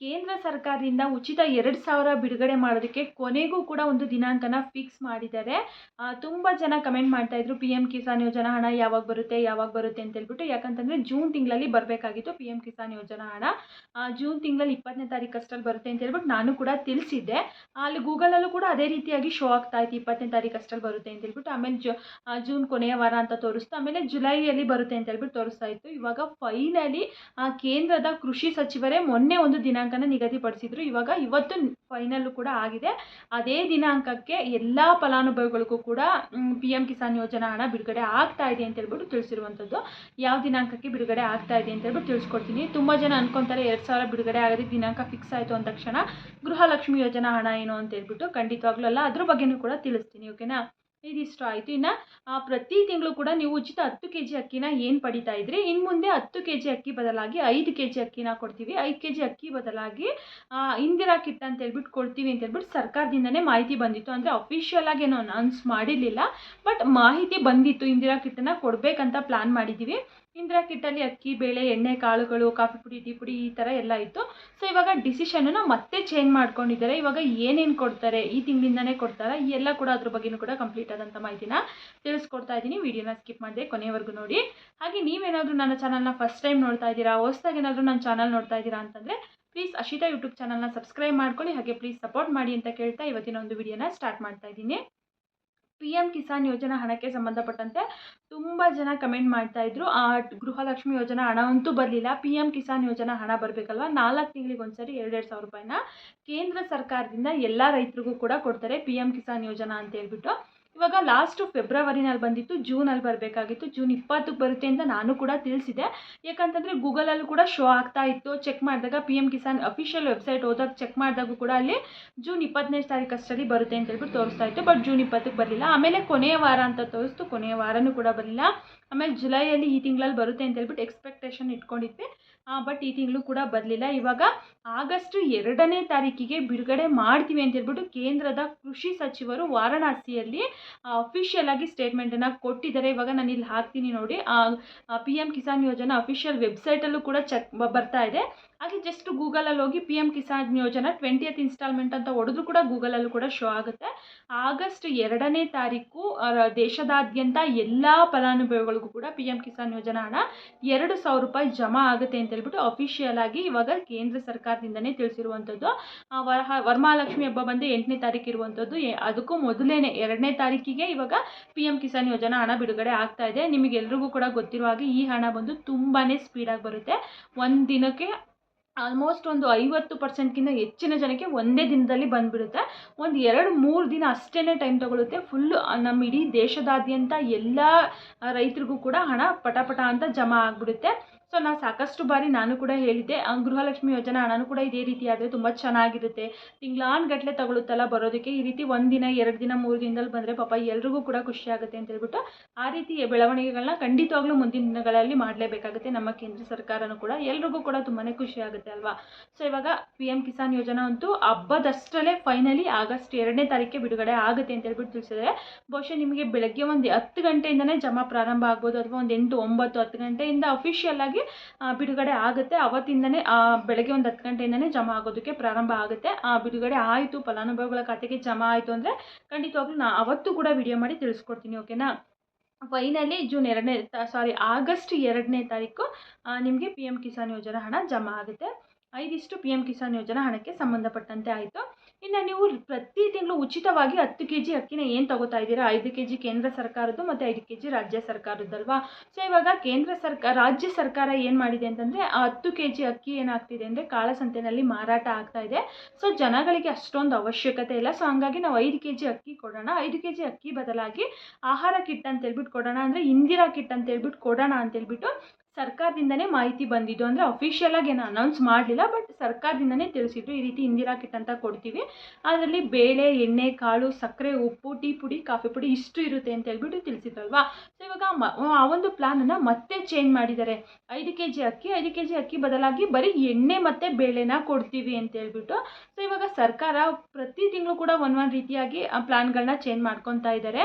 ಕೇಂದ್ರ ಸರ್ಕಾರದಿಂದ ಉಚಿತ ಎರಡು ಸಾವಿರ ಬಿಡುಗಡೆ ಮಾಡೋದಕ್ಕೆ ಕೊನೆಗೂ ಕೂಡ ಒಂದು ದಿನಾಂಕನ ಫಿಕ್ಸ್ ಮಾಡಿದ್ದಾರೆ. ತುಂಬ ಜನ ಕಮೆಂಟ್ ಮಾಡ್ತಾ ಇದ್ರು ಪಿ ಎಂ ಕಿಸಾನ್ ಯೋಜನಾ ಹಣ ಯಾವಾಗ ಬರುತ್ತೆ ಯಾವಾಗ ಬರುತ್ತೆ ಅಂತ ಹೇಳ್ಬಿಟ್ಟು. ಯಾಕಂತಂದರೆ ಜೂನ್ ತಿಂಗಳಲ್ಲಿ ಬರಬೇಕಾಗಿತ್ತು ಪಿ ಎಂ ಕಿಸಾನ್ ಯೋಜನಾ ಹಣ. ಜೂನ್ ತಿಂಗಳಲ್ಲಿ ಇಪ್ಪತ್ತನೇ ತಾರೀಕು ಅಷ್ಟರಲ್ಲಿ ಬರುತ್ತೆ ಅಂತ ಹೇಳ್ಬಿಟ್ಟು ನಾನು ಕೂಡ ತಿಳಿಸಿದ್ದೆ. ಅಲ್ಲಿ ಗೂಗಲಲ್ಲೂ ಕೂಡ ಅದೇ ರೀತಿಯಾಗಿ ಶೋ ಆಗ್ತಾ ಇತ್ತು ಇಪ್ಪತ್ತನೇ ತಾರೀಕು ಬರುತ್ತೆ ಅಂತ ಹೇಳ್ಬಿಟ್ಟು. ಆಮೇಲೆ ಜೂನ್ ಕೊನೆಯ ವಾರ ಅಂತ ತೋರಿಸ್ತು. ಆಮೇಲೆ ಜುಲೈಯಲ್ಲಿ ಬರುತ್ತೆ ಅಂತ ಹೇಳ್ಬಿಟ್ಟು ತೋರಿಸ್ತಾ ಇತ್ತು. ಇವಾಗ ಫೈನಲಿ ಕೇಂದ್ರದ ಕೃಷಿ ಸಚಿವರೇ ಮೊನ್ನೆ ಒಂದು ದಿನಾಂಕನ ನಿಗದಿಪಡಿಸಿದ್ರು. ಇವಾಗ ಇವತ್ತು ಫೈನಲ್ ಕೂಡ ಆಗಿದೆ. ಅದೇ ದಿನಾಂಕಕ್ಕೆ ಎಲ್ಲ ಫಲಾನುಭವಿಗಳಿಗೂ ಕೂಡ ಪಿ ಎಂ ಕಿಸಾನ್ ಯೋಜನಾ ಹಣ ಬಿಡುಗಡೆ ಆಗ್ತಾ ಇದೆ ಅಂತ ಹೇಳ್ಬಿಟ್ಟು ತಿಳಿಸಿರುವಂಥದ್ದು ಯಾವ ದಿನಾಂಕಕ್ಕೆ ಬಿಡುಗಡೆ ಆಗ್ತಾ ಇದೆ ಅಂತ ಹೇಳ್ಬಿಟ್ಟು ತಿಳಿಸ್ಕೊಡ್ತೀನಿ. ತುಂಬ ಜನ ಅನ್ಕೊಂತಾರೆ ಎರಡು ಸಾವಿರ ಬಿಡುಗಡೆ ಆಗೋದಕ್ಕೆ ದಿನಾಂಕ ಫಿಕ್ಸ್ ಆಯಿತು ಅಂದ ತಕ್ಷಣ ಗೃಹಲಕ್ಷ್ಮಿ ಯೋಜನಾ ಹಣ ಏನು ಅಂತ ಹೇಳ್ಬಿಟ್ಟು ಖಂಡಿತವಾಗ್ಲೂ ಅಲ್ಲ. ಅದ್ರ ಬಗ್ಗೆನೂ ಕೂಡ ತಿಳಿಸ್ತೀನಿ ಓಕೆನಾ ಇದಿಷ್ಟು ಆಯಿತು. ಇನ್ನು ಪ್ರತಿ ತಿಂಗಳು ಕೂಡ ನೀವು ಉಚಿತ ಹತ್ತು ಕೆ ಜಿ ಅಕ್ಕಿನ ಏನು ಪಡಿತಾ ಇದ್ರಿ? ಇನ್ನು ಮುಂದೆ ಹತ್ತು ಕೆ ಜಿ ಅಕ್ಕಿ ಬದಲಾಗಿ ಐದು ಕೆ ಜಿ ಅಕ್ಕಿನ ಕೊಡ್ತೀವಿ. ಐದು ಕೆ ಜಿ ಅಕ್ಕಿ ಬದಲಾಗಿ ಇಂದಿರಾ ಕಿಟ್ ಅಂತ ಹೇಳ್ಬಿಟ್ಟು ಕೊಡ್ತೀವಿ ಅಂತ ಹೇಳ್ಬಿಟ್ಟು ಸರ್ಕಾರದಿಂದನೇ ಮಾಹಿತಿ ಬಂದಿತ್ತು. ಅಂದರೆ ಅಫಿಷಿಯಲ್ ಆಗಿ ಏನೋ ಅನೌನ್ಸ್ ಮಾಡಿರಲಿಲ್ಲ ಬಟ್ ಮಾಹಿತಿ ಬಂದಿತ್ತು. ಇಂದಿರಾ ಕಿಟ್ಟನ್ನು ಕೊಡಬೇಕಂತ ಪ್ಲ್ಯಾನ್ ಮಾಡಿದ್ದೀವಿ. ಇಂದಿರಾ ಕಿಟ್ಟಲ್ಲಿ ಅಕ್ಕಿ, ಬೇಳೆ, ಎಣ್ಣೆ, ಕಾಳುಗಳು, ಕಾಫಿ ಪುಡಿ, ಟೀ ಪುಡಿ ಈ ಥರ ಎಲ್ಲ ಇತ್ತು. ಸೊ ಇವಾಗ ಡಿಸಿಷನನ್ನು ಮತ್ತೆ ಚೇಂಜ್ ಮಾಡ್ಕೊಂಡಿದ್ದಾರೆ. ಇವಾಗ ಏನೇನು ಕೊಡ್ತಾರೆ, ಈ ತಿಂಗಳಿಂದನೇ ಕೊಡ್ತಾರೆ ಎಲ್ಲ ಕೂಡ ಅದ್ರ ಬಗ್ಗೆನೂ ಕೂಡ ಕಂಪ್ಲೀಟ್ ಆದಂಥ ಮಾಹಿತಿನ ತಿಳಿಸ್ಕೊಡ್ತಾ ಇದ್ದೀನಿ. ವಿಡಿಯೋನ ಸ್ಕಿಪ್ ಮಾಡಿದೆ ಕೊನೆವರೆಗೂ ನೋಡಿ. ಹಾಗೆ ನೀವೇನಾದರೂ ನನ್ನ ಚಾನಲ್ನ ಫಸ್ಟ್ ಟೈಮ್ ನೋಡ್ತಾ ಇದ್ದೀರಾ, ಹೊಸ್ದಾಗಿ ಏನಾದರೂ ನನ್ನ ಚಾನಲ್ ನೋಡ್ತಾ ಇದ್ದೀರಾ ಅಂತಂದರೆ ಪ್ಲೀಸ್ ಅಶಿತಾ ಯೂಟ್ಯೂಬ್ ಚಾನಲ್ನ ಸಬ್ಸ್ಕ್ರೈಬ್ ಮಾಡ್ಕೊಳ್ಳಿ. ಹಾಗೆ ಪ್ಲೀಸ್ ಸಪೋರ್ಟ್ ಮಾಡಿ ಅಂತ ಕೇಳ್ತಾ ಇವತ್ತಿನ ಒಂದು ವಿಡಿಯೋನ ಸ್ಟಾರ್ಟ್ ಮಾಡ್ತಾ ಇದ್ದೀನಿ. ಪಿ ಎಂ ಕಿಸಾನ್ ಯೋಜನಾ ಹಣಕ್ಕೆ ಸಂಬಂಧಪಟ್ಟಂತೆ ತುಂಬ ಜನ ಕಮೆಂಟ್ ಮಾಡ್ತಾ ಇದ್ರು. ಆ ಗೃಹಲಕ್ಷ್ಮಿ ಯೋಜನಾ ಹಣ ಅಂತೂ ಬರಲಿಲ್ಲ. ಪಿ ಎಂ ಕಿಸಾನ್ ಯೋಜನಾ ಹಣ ಬರಬೇಕಲ್ವ? ನಾಲ್ಕು ತಿಂಗಳಿಗೆ ಒಂದ್ಸರಿ ಎರಡೆರಡು ಸಾವಿರ ರೂಪಾಯಿನ ಕೇಂದ್ರ ಸರ್ಕಾರದಿಂದ ಎಲ್ಲ ರೈತರಿಗೂ ಕೂಡ ಕೊಡ್ತಾರೆ ಪಿ ಎಂ ಕಿಸಾನ್ ಯೋಜನಾ ಅಂತ ಹೇಳ್ಬಿಟ್ಟು. ಇವಾಗ ಲಾಸ್ಟು ಫೆಬ್ರವರಿನಲ್ಲಿ ಬಂದಿತ್ತು ಜೂನಲ್ಲಿ ಬರಬೇಕಾಗಿತ್ತು ಜೂನ್ ಇಪ್ಪತ್ತಕ್ಕೆ ಬರುತ್ತೆ ಅಂತ ನಾನು ಕೂಡ ತಿಳಿಸಿದೆ ಯಾಕಂತಂದರೆ ಗೂಗಲಲ್ಲೂ ಕೂಡ ಶೋ ಆಗ್ತಾ ಇತ್ತು. ಚೆಕ್ ಮಾಡಿದಾಗ P M Kisan official website ಹೋದಾಗ ಚೆಕ್ ಮಾಡಿದಾಗೂ ಕೂಡ ಅಲ್ಲಿ ಜೂನ್ ಇಪ್ಪತ್ತನೇ ತಾರೀಕು ಬರುತ್ತೆ ಅಂತ ಹೇಳ್ಬಿಟ್ಟು ತೋರಿಸ್ತಾ ಇತ್ತು ಬಟ್ ಜೂನ್ ಇಪ್ಪತ್ತಕ್ಕೆ ಬರಲಿಲ್ಲ. ಆಮೇಲೆ ಕೊನೆಯ ವಾರ ಅಂತ ತೋರಿಸ್ತು, ಕೊನೆಯ ವಾರನೂ ಕೂಡ ಬರಲಿಲ್ಲ. ಆಮೇಲೆ ಜುಲೈಯಲ್ಲಿ ಈ ತಿಂಗಳಲ್ಲಿ ಬರುತ್ತೆ ಅಂತ ಹೇಳ್ಬಿಟ್ಟು ಎಕ್ಸ್ಪೆಕ್ಟೇಷನ್ ಇಟ್ಕೊಂಡಿದ್ವಿ. ಬಟ್ ಈ ತಿಂಗಳು ಕೂಡ ಬರಲಿಲ್ಲ. ಇವಾಗ ಆಗಸ್ಟ್ ಎರಡನೇ ತಾರೀಕಿಗೆ ಬಿಡುಗಡೆ ಮಾಡ್ತೀವಿ ಅಂತ ಹೇಳ್ಬಿಟ್ಟು ಕೇಂದ್ರದ ಕೃಷಿ ಸಚಿವರು ವಾರಣಾಸಿಯಲ್ಲಿ ಅಫಿಷಿಯಲ್ ಆಗಿ ಸ್ಟೇಟ್ಮೆಂಟನ್ನು ಕೊಟ್ಟಿದ್ದಾರೆ. ಇವಾಗ ನಾನು ಇಲ್ಲಿ ಹಾಕ್ತೀನಿ ನೋಡಿ. ಪಿ ಎಂ ಕಿಸಾನ್ ಯೋಜನಾ ಅಫಿಷಿಯಲ್ ವೆಬ್ಸೈಟಲ್ಲೂ ಕೂಡ ಚೆಕ್ ಬರ್ತಾ ಇದೆ. ಹಾಗೆ ಜಸ್ಟ್ ಗೂಗಲಲ್ಲಿ ಹೋಗಿ ಪಿ ಎಂ ಕಿಸಾನ್ ಯೋಜನಾ ಟ್ವೆಂಟಿಯತ್ ಇನ್ಸ್ಟಾಲ್ಮೆಂಟ್ ಅಂತ ಹೊಡೆದ್ರು ಕೂಡ ಗೂಗಲಲ್ಲೂ ಕೂಡ ಶೋ ಆಗುತ್ತೆ. ಆಗಸ್ಟ್ ಎರಡನೇ ತಾರೀಕು ದೇಶದಾದ್ಯಂತ ಎಲ್ಲ ಫಲಾನುಭವಿಗಳಿಗೂ ಕೂಡ ಪಿ ಎಂ ಕಿಸಾನ್ ಯೋಜನಾ ಹಣ ಎರಡು ಸಾವಿರ ರೂಪಾಯಿ ಜಮಾ ಆಗುತ್ತೆ ಅಂತ ಹೇಳ್ಬಿಟ್ಟು ಅಫಿಷಿಯಲ್ ಆಗಿ ಇವಾಗ ಕೇಂದ್ರ ಸರ್ಕಾರದಿಂದನೇ ತಿಳಿಸಿರುವಂಥದ್ದು. ವರಹ ವರಮಹಾಲಕ್ಷ್ಮಿ ಹಬ್ಬ ಬಂದು ಎಂಟನೇ ತಾರೀಕು ಇರುವಂಥದ್ದು. ಅದಕ್ಕೂ ಮೊದಲೇನೆ ಎರಡನೇ ತಾರೀಕಿಗೆ ಇವಾಗ ಪಿ ಎಂ ಕಿಸಾನ್ ಯೋಜನಾ ಹಣ ಬಿಡುಗಡೆ ಆಗ್ತಾ ಇದೆ. ನಿಮಗೆಲ್ರಿಗೂ ಕೂಡ ಗೊತ್ತಿರುವ ಹಾಗೆ ಈ ಹಣ ಬಂದು ತುಂಬಾ ಸ್ಪೀಡಾಗಿ ಬರುತ್ತೆ. ಒಂದು ದಿನಕ್ಕೆ ಆಲ್ಮೋಸ್ಟ್ ಒಂದು ಐವತ್ತು ಪರ್ಸೆಂಟ್ಗಿಂತ ಹೆಚ್ಚಿನ ಜನಕ್ಕೆ ಒಂದೇ ದಿನದಲ್ಲಿ ಬಂದುಬಿಡುತ್ತೆ. ಒಂದು ಎರಡು ಮೂರು ದಿನ ಅಷ್ಟೇ ಟೈಮ್ ತೊಗೊಳುತ್ತೆ. ಫುಲ್ಲು ನಮ್ಮ ಇಡೀ ದೇಶದಾದ್ಯಂತ ಎಲ್ಲ ರೈತರಿಗೂ ಕೂಡ ಹಣ ಪಟ ಅಂತ ಜಮಾ ಆಗಿಬಿಡುತ್ತೆ. ಸೊ ನಾನು ಸಾಕಷ್ಟು ಬಾರಿ ನಾನು ಕೂಡ ಹೇಳಿದ್ದೆ ಗೃಹಲಕ್ಷ್ಮಿ ಯೋಜನಾ ಹಣನೂ ಕೂಡ ಇದೇ ರೀತಿ ಆದರೆ ತುಂಬ ಚೆನ್ನಾಗಿರುತ್ತೆ. ತಿಂಗಳಾನ್ಗಟ್ಲೆ ತಗೊಳುತ್ತಲ್ಲ ಬರೋದಕ್ಕೆ ಈ ರೀತಿ ಒಂದು ದಿನ, ಎರಡು ದಿನ, ಮೂರು ದಿನದಲ್ಲಿ ಬಂದರೆ ಪಾಪ ಎಲ್ರಿಗೂ ಕೂಡ ಖುಷಿ ಆಗುತ್ತೆ ಅಂತ ಹೇಳ್ಬಿಟ್ಟು ಆ ರೀತಿ ಬೆಳವಣಿಗೆಗಳನ್ನ ಖಂಡಿತವಾಗ್ಲೂ ಮುಂದಿನ ದಿನಗಳಲ್ಲಿ ಮಾಡಲೇಬೇಕಾಗುತ್ತೆ ನಮ್ಮ ಕೇಂದ್ರ ಸರ್ಕಾರನೂ ಕೂಡ. ಎಲ್ರಿಗೂ ಕೂಡ ತುಂಬಾ ಖುಷಿ ಆಗುತ್ತೆ ಅಲ್ವಾ? ಸೊ ಇವಾಗ ಪಿ ಎಂ ಕಿಸಾನ್ ಯೋಜನಾ ಅಂತೂ ಹಬ್ಬದಷ್ಟರಲ್ಲೇ ಫೈನಲಿ ಆಗಸ್ಟ್ ಎರಡನೇ ತಾರೀಕಿಗೆ ಬಿಡುಗಡೆ ಆಗುತ್ತೆ ಅಂತ ಹೇಳ್ಬಿಟ್ಟು ತಿಳಿಸಿದ್ರೆ, ಬಹುಶಃ ನಿಮಗೆ ಬೆಳಗ್ಗೆ ಒಂದು ಹತ್ತು ಗಂಟೆಯಿಂದನೇ ಜಮಾ ಪ್ರಾರಂಭ ಆಗ್ಬೋದು, ಅಥವಾ ಒಂದು ಎಂಟು, ಒಂಬತ್ತು, ಹತ್ತು ಗಂಟೆಯಿಂದ ಅಫಿಷಿಯಲ್ ಆಗಿ ಆ, ಬಿಡುಗಡೆ ಆಗುತ್ತೆ. ಅವತ್ತಿಂದನೇ ಬೆಳಗ್ಗೆ ಒಂದು ಹತ್ತು ಗಂಟೆಯಿಂದನೇ ಜಮಾ ಆಗೋದಕ್ಕೆ ಪ್ರಾರಂಭ ಆಗುತ್ತೆ. ಆ ಬಿಡುಗಡೆ ಆಯಿತು ಫಲಾನುಭವಿಗಳ ಖಾತೆಗೆ ಜಮಾ ಆಯಿತು ಅಂದರೆ ಖಂಡಿತವಾಗ್ಲೂ ನಾ ಅವತ್ತು ಕೂಡ ವಿಡಿಯೋ ಮಾಡಿ ತಿಳಿಸ್ಕೊಡ್ತೀನಿ ಓಕೆನಾ ಫೈನಲಿ ಜೂನ್ ಎರಡನೇ ಸಾರಿ ಆಗಸ್ಟ್ ಎರಡನೇ ತಾರೀಕು ನಿಮಗೆ ಪಿ ಎಂ ಕಿಸಾನ್ ಯೋಜನಾ ಹಣ ಜಮಾ ಆಗುತ್ತೆ. ಐದಿಷ್ಟು ಪಿ ಎಂ ಕಿಸಾನ್ ಯೋಜನಾ ಹಣಕ್ಕೆ ಸಂಬಂಧಪಟ್ಟಂತೆ ಆಯಿತು. ಇನ್ನು ನೀವು ಪ್ರತಿ ತಿಂಗಳು ಉಚಿತವಾಗಿ ಹತ್ತು ಕೆ ಜಿ ಅಕ್ಕಿನ ಏನು ತಗೋತಾ ಇದ್ದೀರಾ? ಐದು ಕೆ ಜಿ ಕೇಂದ್ರ ಸರ್ಕಾರದ್ದು ಮತ್ತು ಐದು ಕೆ ಜಿ ರಾಜ್ಯ ಸರ್ಕಾರದ್ದಲ್ವಾ? ಸೊ ಇವಾಗ ಕೇಂದ್ರ ಸರ್ಕಾರ ರಾಜ್ಯ ಸರ್ಕಾರ ಏನು ಮಾಡಿದೆ ಅಂತಂದರೆ ಆ ಹತ್ತು ಕೆ ಜಿ ಅಕ್ಕಿ ಏನಾಗ್ತಿದೆ ಅಂದರೆ ಕಾಳಸಂತೆಯಲ್ಲಿ ಮಾರಾಟ ಆಗ್ತಾ ಇದೆ. ಸೊ ಜನಗಳಿಗೆ ಅಷ್ಟೊಂದು ಅವಶ್ಯಕತೆ ಇಲ್ಲ. ಸೊ ಹಂಗಾಗಿ ನಾವು ಐದು ಕೆ ಜಿ ಅಕ್ಕಿ ಕೊಡೋಣ. ಐದು ಕೆ ಜಿ ಅಕ್ಕಿ ಬದಲಾಗಿ ಆಹಾರ ಕಿಟ್ ಅಂತ ಹೇಳ್ಬಿಟ್ಟು ಕೊಡೋಣ ಅಂದರೆ ಇಂದಿರಾ ಕಿಟ್ ಅಂತ ಹೇಳ್ಬಿಟ್ಟು ಕೊಡೋಣ ಅಂತ ಹೇಳ್ಬಿಟ್ಟು ಸರ್ಕಾರದಿಂದನೇ ಮಾಹಿತಿ ಬಂದಿದ್ದು ಅಂದರೆ ಅಫಿಷಿಯಲ್ ಆಗಿ ಏನು ಅನೌನ್ಸ್ ಮಾಡಲಿಲ್ಲ ಬಟ್ ಸರ್ಕಾರದಿಂದನೇ ತಿಳಿಸಿದ್ರು ಈ ರೀತಿ ಇಂದಿರಾ ಕಿಟ್ ಅಂತ ಕೊಡ್ತೀವಿ. ಅದರಲ್ಲಿ ಬೇಳೆ, ಎಣ್ಣೆ, ಕಾಳು, ಸಕ್ಕರೆ, ಉಪ್ಪು, ಟೀ ಪುಡಿ, ಕಾಫಿ ಪುಡಿ ಇಷ್ಟು ಇರುತ್ತೆ ಅಂತ ಹೇಳ್ಬಿಟ್ಟು ತಿಳಿಸಿದ್ರಲ್ವಾ? ಸೊ ಇವಾಗ ಆ ಒಂದು ಪ್ಲಾನನ್ನು ಮತ್ತೆ ಚೇಂಜ್ ಮಾಡಿದ್ದಾರೆ. ಐದು ಕೆ ಜಿ ಅಕ್ಕಿ, ಐದು ಕೆ ಜಿ ಅಕ್ಕಿ ಬದಲಾಗಿ ಬರೀ ಎಣ್ಣೆ ಮತ್ತು ಬೇಳೆನ ಕೊಡ್ತೀವಿ ಅಂತ ಹೇಳ್ಬಿಟ್ಟು. ಸೊ ಇವಾಗ ಸರ್ಕಾರ ಪ್ರತಿ ತಿಂಗಳು ಕೂಡ ಒಂದೊಂದು ರೀತಿಯಾಗಿ ಆ ಪ್ಲಾನ್ಗಳನ್ನ ಚೇಂಜ್ ಮಾಡ್ಕೊತಾ ಇದ್ದಾರೆ.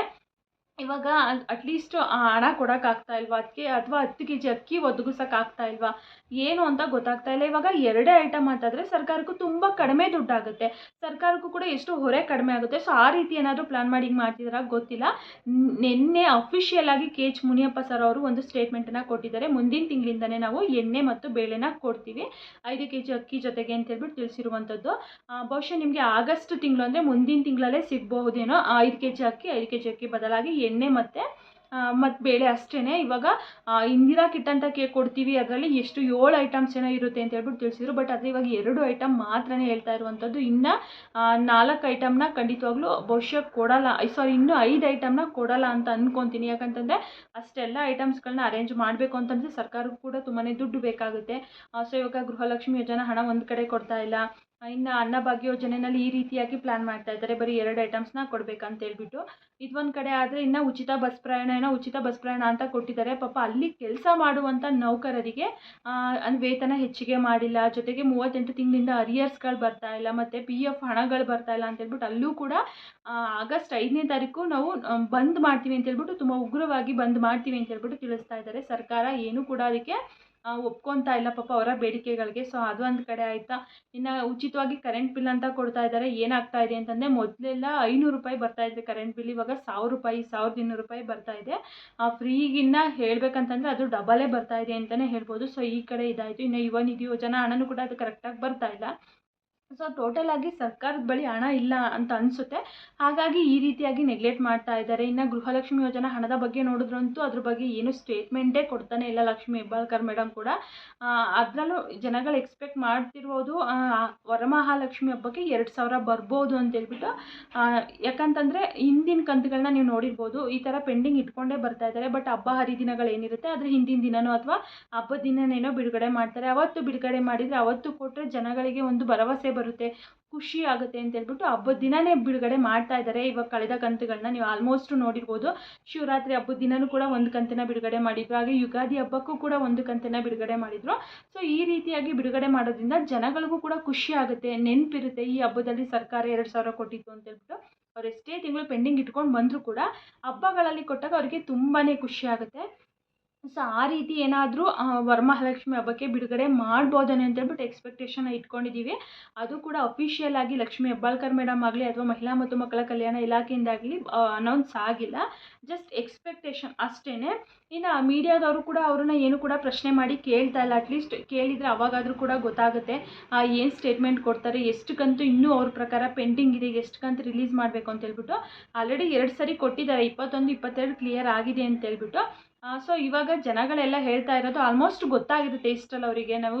ಇವಾಗ ಅಟ್ಲೀಸ್ಟ್ ಹಣ ಕೊಡೋಕ್ಕಾಗ್ತಾ ಇಲ್ವಾ? ಅದಕ್ಕೆ ಅಥವಾ ಹತ್ತು ಕೆ ಜಿ ಅಕ್ಕಿ ಒದಗಿಸೋಕ್ಕಾಗ್ತಾ ಇಲ್ವಾ? ಏನು ಅಂತ ಗೊತ್ತಾಗ್ತಾ ಇಲ್ಲ. ಇವಾಗ ಎರಡೇ ಐಟಮ್ ಅಂತಾದರೆ ಸರ್ಕಾರಕ್ಕೂ ತುಂಬ ಕಡಿಮೆ ದುಡ್ಡಾಗುತ್ತೆ. ಸರ್ಕಾರಕ್ಕೂ ಕೂಡ ಎಷ್ಟು ಹೊರೆ ಕಡಿಮೆ ಆಗುತ್ತೆ. ಸೊ ಆ ರೀತಿ ಏನಾದರೂ ಪ್ಲ್ಯಾನ್ ಮಾಡಿ ಹಿಂಗೆ ಮಾಡ್ತಿದಾರಾ? ಗೊತ್ತಿಲ್ಲ. ನಿನ್ನೆ ಅಫಿಷಿಯಲ್ ಆಗಿ ಕೆ ಎಚ್ ಮುನಿಯಪ್ಪ ಸರ್ ಅವರು ಒಂದು ಸ್ಟೇಟ್ಮೆಂಟನ್ನು ಕೊಟ್ಟಿದ್ದಾರೆ. ಮುಂದಿನ ತಿಂಗಳಿಂದನೇ ನಾವು ಎಣ್ಣೆ ಮತ್ತು ಬೇಳೆನ ಕೊಡ್ತೀವಿ. ಐದು ಕೆ ಜಿ ಅಕ್ಕಿ ಜೊತೆಗೆ ಅಂತ ಹೇಳ್ಬಿಟ್ಟು ತಿಳಿಸಿರುವಂಥದ್ದು ಬಹುಶಃ ನಿಮಗೆ ಆಗಸ್ಟ್ ತಿಂಗಳು ಅಂದರೆ ಮುಂದಿನ ತಿಂಗಳಲ್ಲೇ ಸಿಗಬಹುದೇನೋ? ಐದು ಕೆ ಜಿ ಅಕ್ಕಿ, ಐದು ಕೆ ಜಿ ಅಕ್ಕಿ ಬದಲಾಗಿ ಎಣ್ಣೆ ಮತ್ತು ಮತ್ತು ಬೇಳೆ ಅಷ್ಟೇ ಇವಾಗ ಇಂದಿರಾ ಕಿಟ್ ಅಂತ ಕೇಕ್ ಕೊಡ್ತೀವಿ. ಅದರಲ್ಲಿ ಎಷ್ಟು ಏಳು ಐಟಮ್ಸ್ ಏನೋ ಇರುತ್ತೆ ಅಂತ ಹೇಳ್ಬಿಟ್ಟು ತಿಳಿಸಿದ್ರು. ಬಟ್ ಆದರೆ ಇವಾಗ ಎರಡು ಐಟಮ್ ಮಾತ್ರನೇ ಹೇಳ್ತಾ ಇರುವಂಥದ್ದು. ಇನ್ನು ನಾಲ್ಕು ಐಟಮ್ನ ಖಂಡಿತವಾಗ್ಲೂ ಬಹುಶಃ ಕೊಡಲ್ಲ. ಸಾರಿ, ಇನ್ನೂ ಐದು ಐಟಮ್ನ ಕೊಡಲ್ಲ ಅಂತ ಅಂದ್ಕೊತೀನಿ ಯಾಕಂತಂದರೆ, ಅಷ್ಟೆಲ್ಲ ಐಟಮ್ಸ್ಗಳನ್ನ ಅರೇಂಜ್ ಮಾಡಬೇಕು ಅಂತಂದರೆ ಸರ್ಕಾರಕ್ಕೂ ಕೂಡ ತುಂಬಾ ದುಡ್ಡು ಬೇಕಾಗುತ್ತೆ. ಸೊ, ಇವಾಗ ಗೃಹಲಕ್ಷ್ಮಿ ಯೋಜನಾ ಹಣ ಒಂದು ಕಡೆ ಕೊಡ್ತಾ ಇಲ್ಲ. ಇನ್ನು ಭಾಗ್ಯ ಯೋಜನೆಯಲ್ಲಿ ಈ ರೀತಿಯಾಗಿ ಪ್ಲ್ಯಾನ್ ಮಾಡ್ತಾ ಇದ್ದಾರೆ. ಬರೀ ಎರಡು ಐಟಮ್ಸ್ನ ಕೊಡಬೇಕಂತ ಹೇಳ್ಬಿಟ್ಟು. ಇದೊಂದು ಕಡೆ ಆದರೆ ಇನ್ನು ಉಚಿತ ಬಸ್ ಪ್ರಯಾಣ ಏನೋ ಉಚಿತ ಬಸ್ ಪ್ರಯಾಣ ಅಂತ ಕೊಟ್ಟಿದ್ದಾರೆ. ಪಾಪ ಅಲ್ಲಿ ಕೆಲಸ ಮಾಡುವಂಥ ನೌಕರರಿಗೆ ವೇತನ ಹೆಚ್ಚಿಗೆ ಮಾಡಿಲ್ಲ. ಜೊತೆಗೆ ಮೂವತ್ತೆಂಟು ತಿಂಗಳಿಂದ ಅರಿಯರ್ಸ್ಗಳು ಬರ್ತಾ ಇಲ್ಲ. ಮತ್ತು ಪಿ ಎಫ್ ಹಣಗಳು ಬರ್ತಾ ಇಲ್ಲ ಅಂತ ಹೇಳ್ಬಿಟ್ಟು ಅಲ್ಲೂ ಕೂಡ ಆಗಸ್ಟ್ ಐದನೇ ತಾರೀಕು ನಾವು ಬಂದ್ ಮಾಡ್ತೀವಿ ಅಂತ ಹೇಳ್ಬಿಟ್ಟು ತುಂಬ ಉಗ್ರವಾಗಿ ಬಂದ್ ಮಾಡ್ತೀವಿ ಅಂತ ಹೇಳ್ಬಿಟ್ಟು ತಿಳಿಸ್ತಾ ಇದ್ದಾರೆ. ಸರ್ಕಾರ ಏನು ಕೂಡ ಅದಕ್ಕೆ ಒಪ್ಕೊತಾ ಇಲ್ಲ. ಪಾಪ ಅವರ ಬೇಡಿಕೆಗಳಿಗೆ. ಸೊ ಅದು ಒಂದು ಕಡೆ ಆಯಿತಾ. ಇನ್ನು ಉಚಿತವಾಗಿ ಕರೆಂಟ್ ಬಿಲ್ ಅಂತ ಕೊಡ್ತಾ ಇದ್ದಾರೆ ಏನಾಗ್ತಾ ಇದೆ ಅಂತಂದರೆ, ಮೊದಲೆಲ್ಲ ಐನೂರು ರೂಪಾಯಿ ಬರ್ತಾ ಇದೆ ಕರೆಂಟ್ ಬಿಲ್ ಇವಾಗ ಸಾವಿರ ರೂಪಾಯಿ, ಸಾವಿರದ ಇನ್ನೂರು ರೂಪಾಯಿ ಬರ್ತಾ ಇದೆ. ಫ್ರೀಗಿನ್ನ ಹೇಳ್ಬೇಕಂತಂದರೆ, ಅದು ಡಬಲೇ ಬರ್ತಾ ಇದೆ ಅಂತಲೇ ಹೇಳ್ಬೋದು. ಸೊ ಈ ಕಡೆ ಇದಾಯಿತು. ಇನ್ನು ಯುವ ನಿಧಿ ಯೋಜನಾ ಹಣನೂ ಕೂಡ ಅದು ಕರೆಕ್ಟಾಗಿ ಬರ್ತಾ ಇಲ್ಲ. ಸೊ ಟೋಟಲ್ ಆಗಿ ಸರ್ಕಾರದ ಬಳಿ ಹಣ ಇಲ್ಲ ಅಂತ ಅನಿಸುತ್ತೆ. ಹಾಗಾಗಿ ಈ ರೀತಿಯಾಗಿ ನೆಗ್ಲೆಕ್ಟ್ ಮಾಡ್ತಾ ಇದ್ದಾರೆ. ಇನ್ನು ಗೃಹಲಕ್ಷ್ಮಿ ಯೋಜನಾ ಹಣದ ಬಗ್ಗೆ ನೋಡಿದ್ರಂತೂ ಅದ್ರ ಬಗ್ಗೆ ಏನು ಸ್ಟೇಟ್ಮೆಂಟೇ ಕೊಡ್ತಾನೆ ಇಲ್ಲ ಲಕ್ಷ್ಮಿ ಹೆಬ್ಬಾಳ್ಕರ್ ಮೇಡಮ್ ಕೂಡ. ಅದರಲ್ಲೂ ಜನಗಳು ಎಕ್ಸ್ಪೆಕ್ಟ್ ಮಾಡ್ತಿರೋದು ವರಮಹಾಲಕ್ಷ್ಮಿ ಹಬ್ಬಕ್ಕೆ ಎರಡು ಸಾವಿರ ಬರ್ಬೋದು ಅಂತ ಹೇಳ್ಬಿಟ್ಟು ಯಾಕಂತಂದರೆ ಹಿಂದಿನ ಕಂತುಗಳನ್ನ ನೀವು ನೋಡಿರ್ಬೋದು, ಈ ಥರ ಪೆಂಡಿಂಗ್ ಇಟ್ಕೊಂಡೇ ಬರ್ತಾ ಇದ್ದಾರೆ. ಬಟ್ ಹಬ್ಬ ಹರಿದಿನಗಳು ಏನಿರುತ್ತೆ, ಅದ್ರ ಹಿಂದಿನ ದಿನನೋ ಅಥವಾ ಹಬ್ಬದ ದಿನನೇನೋ ಬಿಡುಗಡೆ ಮಾಡ್ತಾರೆ. ಅವತ್ತು ಬಿಡುಗಡೆ ಮಾಡಿದರೆ ಅವತ್ತು ಕೊಟ್ಟರೆ ಜನಗಳಿಗೆ ಒಂದು ಭರವಸೆ ಖುಷಿ ಆಗುತ್ತೆ ಅಂತ ಹೇಳ್ಬಿಟ್ಟು ಹಬ್ಬದ ದಿನನೇ ಬಿಡುಗಡೆ ಮಾಡ್ತಾ ಇದ್ದಾರೆ ಇವಾಗ ಕಳೆದ ಕಂತುಗಳನ್ನ ನೀವು ಆಲ್ಮೋಸ್ಟ್ ನೋಡಿರ್ಬೋದು. ಶಿವರಾತ್ರಿ ಹಬ್ಬದ ದಿನನೂ ಕೂಡ ಒಂದು ಕಂತಿನ ಬಿಡುಗಡೆ ಮಾಡಿದ್ರು. ಹಾಗೆ ಯುಗಾದಿ ಹಬ್ಬಕ್ಕೂ ಕೂಡ ಒಂದು ಕಂತನ್ನ ಬಿಡುಗಡೆ ಮಾಡಿದ್ರು. ಸೊ ಈ ರೀತಿಯಾಗಿ ಬಿಡುಗಡೆ ಮಾಡೋದ್ರಿಂದ ಜನಗಳಿಗೂ ಕೂಡ ಖುಷಿ ಆಗುತ್ತೆ, ನೆನಪಿರುತ್ತೆ. ಈ ಹಬ್ಬದಲ್ಲಿ ಸರ್ಕಾರ ಎರಡು ಸಾವಿರ ಕೊಟ್ಟಿತ್ತು ಅಂತ ಹೇಳ್ಬಿಟ್ಟು ಅವ್ರು ಎಷ್ಟೇ ತಿಂಗಳು ಪೆಂಡಿಂಗ್ ಇಟ್ಕೊಂಡು ಬಂದರೂ ಕೂಡ ಹಬ್ಬಗಳಲ್ಲಿ ಕೊಟ್ಟಾಗ ಅವರಿಗೆ ತುಂಬಾ ಖುಷಿ ಆಗುತ್ತೆ. ಸೊ ಆ ರೀತಿ ಏನಾದರೂ ವರಮಹಾಲಕ್ಷ್ಮಿ ಹಬ್ಬಕ್ಕೆ ಬಿಡುಗಡೆ ಮಾಡ್ಬೋದೇನೋ ಅಂತೇಳ್ಬಿಟ್ಟು ಎಕ್ಸ್ಪೆಕ್ಟೇಷನ್ ಇಟ್ಕೊಂಡಿದ್ದೀವಿ ಅದು ಕೂಡ ಅಫಿಷಿಯಲ್ ಆಗಿ ಲಕ್ಷ್ಮಿ ಹೆಬ್ಬಾಳ್ಕರ್ ಮೇಡಮ್ ಆಗಲಿ ಅಥವಾ ಮಹಿಳಾ ಮತ್ತು ಮಕ್ಕಳ ಕಲ್ಯಾಣ ಇಲಾಖೆಯಿಂದಾಗಲಿ ಅನೌನ್ಸ್ ಆಗಿಲ್ಲ. ಜಸ್ಟ್ ಎಕ್ಸ್ಪೆಕ್ಟೇಷನ್ ಅಷ್ಟೇ ಇನ್ನು ಮೀಡಿಯಾದವರು ಕೂಡ ಅವ್ರನ್ನ ಏನು ಕೂಡ ಪ್ರಶ್ನೆ ಮಾಡಿ ಕೇಳ್ತಾ ಇಲ್ಲ. ಅಟ್ಲೀಸ್ಟ್ ಕೇಳಿದರೆ ಅವಾಗಾದರೂ ಕೂಡ ಗೊತ್ತಾಗುತ್ತೆ. ಏನು ಸ್ಟೇಟ್ಮೆಂಟ್ ಕೊಡ್ತಾರೆ, ಎಷ್ಟು ಕಂತು ಇನ್ನೂ ಅವ್ರ ಪ್ರಕಾರ ಪೆಂಡಿಂಗ್ ಇದೆ, ಎಷ್ಟು ಕಂತು ರಿಲೀಸ್ ಮಾಡಬೇಕು ಅಂತ ಹೇಳ್ಬಿಟ್ಟು. ಆಲ್ರೆಡಿ ಎರಡು ಸರಿ ಕೊಟ್ಟಿದ್ದಾರೆ. ಇಪ್ಪತ್ತೊಂದು, ಇಪ್ಪತ್ತೆರಡು ಕ್ಲಿಯರ್ ಆಗಿದೆ ಅಂತ ಹೇಳ್ಬಿಟ್ಟು. ಸೊ ಇವಾಗ ಜನಗಳೆಲ್ಲ ಹೇಳ್ತಾ ಇರೋದು ಆಲ್ಮೋಸ್ಟ್ ಗೊತ್ತಾಗಿರುತ್ತೆ ಟೇಸ್ಟಲ್ಲಿ ಅವರಿಗೆ. ನಾವು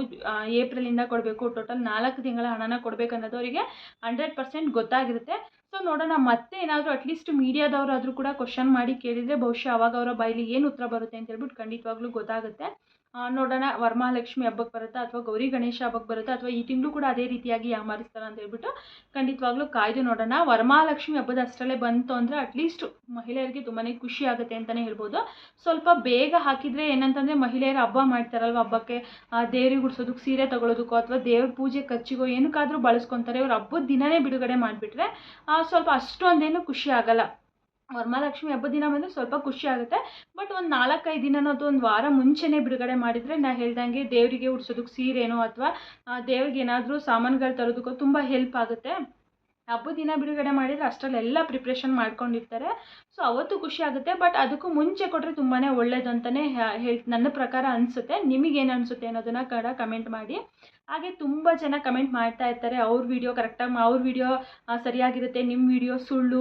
ಏಪ್ರಿಲಿಂದ ಕೊಡಬೇಕು ಟೋಟಲ್ ನಾಲ್ಕು ತಿಂಗಳ ಹಣನ ಕೊಡಬೇಕು ಅನ್ನೋದು ಅವರಿಗೆ ಹಂಡ್ರೆಡ್ ಪರ್ಸೆಂಟ್ ಗೊತ್ತಾಗಿರುತ್ತೆ. ಸೊ ನೋಡೋಣ, ಮತ್ತೆ ಏನಾದರೂ ಅಟ್ಲೀಸ್ಟ್ ಮೀಡಿಯಾದವರಾದರೂ ಕೂಡ ಕ್ವಶನ್ ಮಾಡಿ ಕೇಳಿದರೆ ಬಹುಶಃ ಅವಾಗ ಅವರ ಬಾಯಲ್ಲಿ ಏನು ಉತ್ತರ ಬರುತ್ತೆ ಅಂತ ಹೇಳ್ಬಿಟ್ಟು ಖಂಡಿತವಾಗ್ಲೂ ಗೊತ್ತಾಗುತ್ತೆ. ನೋಡೋಣ ವರಮಹಾಲಕ್ಷ್ಮಿ ಹಬ್ಬಕ್ಕೆ ಬರುತ್ತಾ ಅಥವಾ ಗೌರಿ ಗಣೇಶ ಹಬ್ಬಕ್ಕೆ ಬರುತ್ತಾ ಅಥವಾ ಈ ತಿಂಗಳು ಕೂಡ ಅದೇ ರೀತಿಯಾಗಿ ಯಾಮಾರಿಸ್ತಾರ ಅಂತ ಹೇಳ್ಬಿಟ್ಟು ಖಂಡಿತವಾಗ್ಲೂ ಕಾಯ್ದು ನೋಡೋಣ. ವರಮಹಾಲಕ್ಷ್ಮಿ ಹಬ್ಬದ ಅಷ್ಟರಲ್ಲೇ ಬಂತು ಅಂದರೆ ಅಟ್ಲೀಸ್ಟ್ ಮಹಿಳೆಯರಿಗೆ ತುಂಬಾ ಖುಷಿ ಆಗುತ್ತೆ ಅಂತಲೇ ಹೇಳ್ಬೋದು. ಸ್ವಲ್ಪ ಬೇಗ ಹಾಕಿದರೆ ಏನಂತಂದರೆ ಮಹಿಳೆಯರು ಹಬ್ಬ ಮಾಡ್ತಾರಲ್ವ ಹಬ್ಬಕ್ಕೆ? ದೇವ್ರಿಗೆ ಗುಡಿಸೋದಕ್ಕೆ ಸೀರೆ ತಗೊಳ್ಳೋದಕ್ಕೋ ಅಥವಾ ದೇವ್ರ ಪೂಜೆ ಖರ್ಚಿಗೋ ಏನಕ್ಕಾದರೂ ಬಳಸ್ಕೊತಾರೆ. ಅವ್ರು ಹಬ್ಬದ ದಿನವೇ ಬಿಡುಗಡೆ ಮಾಡಿಬಿಟ್ರೆ ಸ್ವಲ್ಪ ಅಷ್ಟೊಂದೇನು ಖುಷಿ ಆಗಲ್ಲ. ವರಮಹಾಲಕ್ಷ್ಮಿ ಹಬ್ಬದ ದಿನ ಬಂದರೆ ಸ್ವಲ್ಪ ಖುಷಿ ಆಗುತ್ತೆ. ಬಟ್ ಒಂದು ನಾಲ್ಕೈದು ದಿನನೋ ಅಥವಾ ಒಂದು ವಾರ ಮುಂಚೆನೇ ಬಿಡುಗಡೆ ಮಾಡಿದರೆ ನಾ ಹೇಳ್ದಂಗೆ ದೇವರಿಗೆ ಉಡ್ಸೋದಕ್ಕೆ ಸೀರೆನೋ ಅಥವಾ ದೇವ್ರಿಗೆ ಏನಾದರೂ ಸಾಮಾನುಗಳು ತರೋದಕ್ಕೋ ತುಂಬ ಹೆಲ್ಪ್ ಆಗುತ್ತೆ. ಹಬ್ಬದ ದಿನ ಬಿಡುಗಡೆ ಮಾಡಿದರೆ ಅಷ್ಟರಲ್ಲೆಲ್ಲ ಪ್ರಿಪ್ರೇಷನ್ ಮಾಡ್ಕೊಂಡಿರ್ತಾರೆ. ಸೊ ಅವತ್ತು ಖುಷಿ ಆಗುತ್ತೆ ಬಟ್ ಅದಕ್ಕೂ ಮುಂಚೆ ಕೊಟ್ಟರೆ ತುಂಬಾ ಒಳ್ಳೇದು ಅಂತಲೇ ಹೇಳಿ, ನನ್ನ ಪ್ರಕಾರ ಅನಿಸುತ್ತೆ. ನಿಮಗೇನು ಅನಿಸುತ್ತೆ ಅನ್ನೋದನ್ನು ಕೂಡ ಕಮೆಂಟ್ ಮಾಡಿ. ಹಾಗೆ ತುಂಬ ಜನ ಕಮೆಂಟ್ ಮಾಡ್ತಾ ಇರ್ತಾರೆ, ಅವ್ರ ವಿಡಿಯೋ ಕರೆಕ್ಟಾಗಿ ಅವ್ರ ವಿಡಿಯೋ ಸರಿಯಾಗಿರುತ್ತೆ ನಿಮ್ಮ ವಿಡಿಯೋ ಸುಳ್ಳು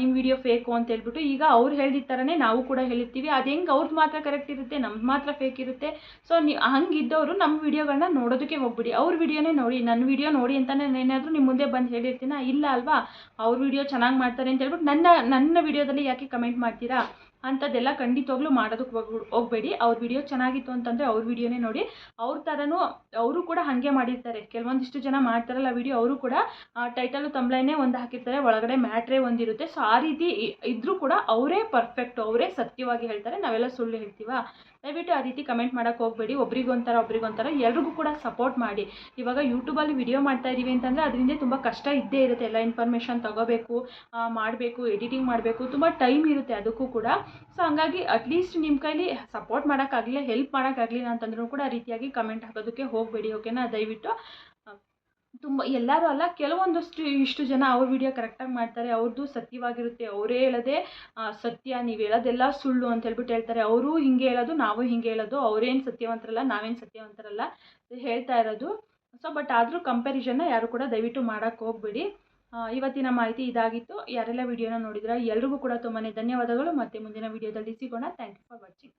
ನಿಮ್ಮ ವಿಡಿಯೋ ಫೇಕು ಅಂತ ಹೇಳ್ಬಿಟ್ಟು ಈಗ ಅವ್ರು ಹೇಳಿದ ಥರನೇ ನಾವು ಕೂಡ ಹೇಳಿರ್ತೀವಿ ಅದು ಹೆಂಗೆ ಅವ್ರದ್ದು ಮಾತ್ರ ಕರೆಕ್ಟ್ ಇರುತ್ತೆ ನಮ್ಮ ಮಾತ್ರ ಫೇಕ್ ಇರುತ್ತೆ. ಸೊ ನೀವು ಹಂಗಿದ್ದವರು ನಮ್ಮ ವಿಡಿಯೋಗಳನ್ನ ನೋಡೋದಕ್ಕೆ ಹೋಗ್ಬಿಡಿ. ಅವ್ರ ವಿಡಿಯೋನೇ ನೋಡಿ ನನ್ನ ವಿಡಿಯೋ ನೋಡಿ ಅಂತಲೇ ನಾನೇನಾದರೂ ನಿಮ್ಮ ಮುಂದೆ ಬಂದು ಹೇಳಿರ್ತೀನ? ಇಲ್ಲ ಅಲ್ವಾ? ಅವ್ರ ವಿಡಿಯೋ ಚೆನ್ನಾಗಿ ಮಾಡ್ತಾರೆ ಅಂತ ಹೇಳ್ಬಿಟ್ಟು ನನ್ನ ನನ್ನ ವಿಡಿಯೋದಲ್ಲಿ ಯಾಕೆ ಕಮೆಂಟ್ ಮಾಡ್ತೀರಾ? ಅಂಥದ್ದೆಲ್ಲ ಖಂಡಿತವಾಗ್ಲೂ ಮಾಡೋದಕ್ಕೆ ಹೋಗ್ ಹೋಗಬೇಡಿ. ಅವ್ರ ವಿಡಿಯೋ ಚೆನ್ನಾಗಿತ್ತು ಅಂತಂದರೆ ಅವ್ರ ವಿಡಿಯೋನೇ ನೋಡಿ. ಅವ್ರ ಥರನೂ ಅವರು ಕೂಡ ಹಾಗೆ ಮಾಡಿರ್ತಾರೆ. ಕೆಲವೊಂದಿಷ್ಟು ಜನ ಮಾಡ್ತಾರಲ್ಲ ವಿಡಿಯೋ ಅವರು ಕೂಡ ಟೈಟಲು ತಂಬ್ಲೈನೇ ಒಂದು ಹಾಕಿರ್ತಾರೆ. ಒಳಗಡೆ ಮ್ಯಾಟ್ರೇ ಒಂದಿರುತ್ತೆ ಸೊ ಆ ರೀತಿ ಇದ್ದರೂ ಕೂಡ ಅವರೇ ಪರ್ಫೆಕ್ಟ್ ಅವರೇ ಸತ್ಯವಾಗಿ ಹೇಳ್ತಾರೆ. ನಾವೆಲ್ಲ ಸುಳ್ಳು ಹೇಳ್ತೀವಾ? ದಯವಿಟ್ಟು ಆ ರೀತಿ ಕಮೆಂಟ್ ಮಾಡೋಕೆ ಹೋಗಬೇಡಿ. ಒಬ್ರಿಗೊಂಥರ ಒಬ್ರಿಗೊಂಥರ ಎಲ್ರಿಗೂ ಕೂಡ ಸಪೋರ್ಟ್ ಮಾಡಿ. ಇವಾಗ ಯೂಟ್ಯೂಬಲ್ಲಿ ವಿಡಿಯೋ ಮಾಡ್ತಾ ಇದ್ದೀವಿ ಅಂತಂದರೆ ಅದರಿಂದ ತುಂಬ ಕಷ್ಟ ಇದ್ದೇ ಇರುತ್ತೆ. ಎಲ್ಲ ಇನ್ಫಾರ್ಮೇಷನ್ ತಗೋಬೇಕು ಮಾಡಬೇಕು ಎಡಿಟಿಂಗ್ ಮಾಡಬೇಕು. ತುಂಬ ಟೈಮ್ ಇರುತ್ತೆ ಅದಕ್ಕೂ ಕೂಡ. ಸೊ ಹಂಗಾಗಿ ಅಟ್ಲೀಸ್ಟ್ ನಿಮ್ಮ ಕೈಲಿ ಸಪೋರ್ಟ್ ಮಾಡೋಕ್ಕಾಗಲಿ ಹೆಲ್ಪ್ ಮಾಡೋಕ್ಕಾಗಲಿಲ್ಲ ಅಂತಂದ್ರೂ ಕೂಡ ರೀತಿಯಾಗಿ ಕಮೆಂಟ್ ಹಾಕೋದಕ್ಕೆ ಹೋಗಬೇಡಿ ಓಕೆನಾ ದಯವಿಟ್ಟು. ತುಂಬ, ಎಲ್ಲರೂ ಅಲ್ಲ, ಕೆಲವೊಂದಷ್ಟು ಇಷ್ಟು ಜನ ಅವ್ರ ವಿಡಿಯೋ ಕರೆಕ್ಟಾಗಿ ಮಾಡ್ತಾರೆ ಅವ್ರದ್ದು ಸತ್ಯವಾಗಿರುತ್ತೆ, ಅವರೇ ಹೇಳೋದೇ ಸತ್ಯ, ನೀವು ಹೇಳೋದೆಲ್ಲ ಸುಳ್ಳು ಅಂತ ಹೇಳ್ಬಿಟ್ಟು ಹೇಳ್ತಾರೆ. ಅವರು ಹಿಂಗೆ ಹೇಳೋದು, ನಾವು ಹಿಂಗೆ ಹೇಳೋದು, ಅವರೇನು ಸತ್ಯವಂತರಲ್ಲ, ನಾವೇನು ಸತ್ಯವಂತರಲ್ಲ ಹೇಳ್ತಾ ಇರೋದು. ಸೊ ಬಟ್ ಆದರೂ ಕಂಪ್ಯಾರಿಸನ್ನ ಯಾರು ಕೂಡ ದಯವಿಟ್ಟು ಮಾಡೋಕ್ಕೆ ಹೋಗಬೇಡಿ. ಇವತ್ತಿನ ಮಾಹಿತಿ ಇದಾಗಿತ್ತು. ಯಾರೆಲ್ಲ ವಿಡಿಯೋನ ನೋಡಿದ್ರೆ ಎಲ್ರಿಗೂ ಕೂಡ ತುಂಬಾ ಧನ್ಯವಾದಗಳು. ಮತ್ತೆ ಮುಂದಿನ ವಿಡಿಯೋದಲ್ಲಿ ಸಿಗೋಣ. Thank you for watching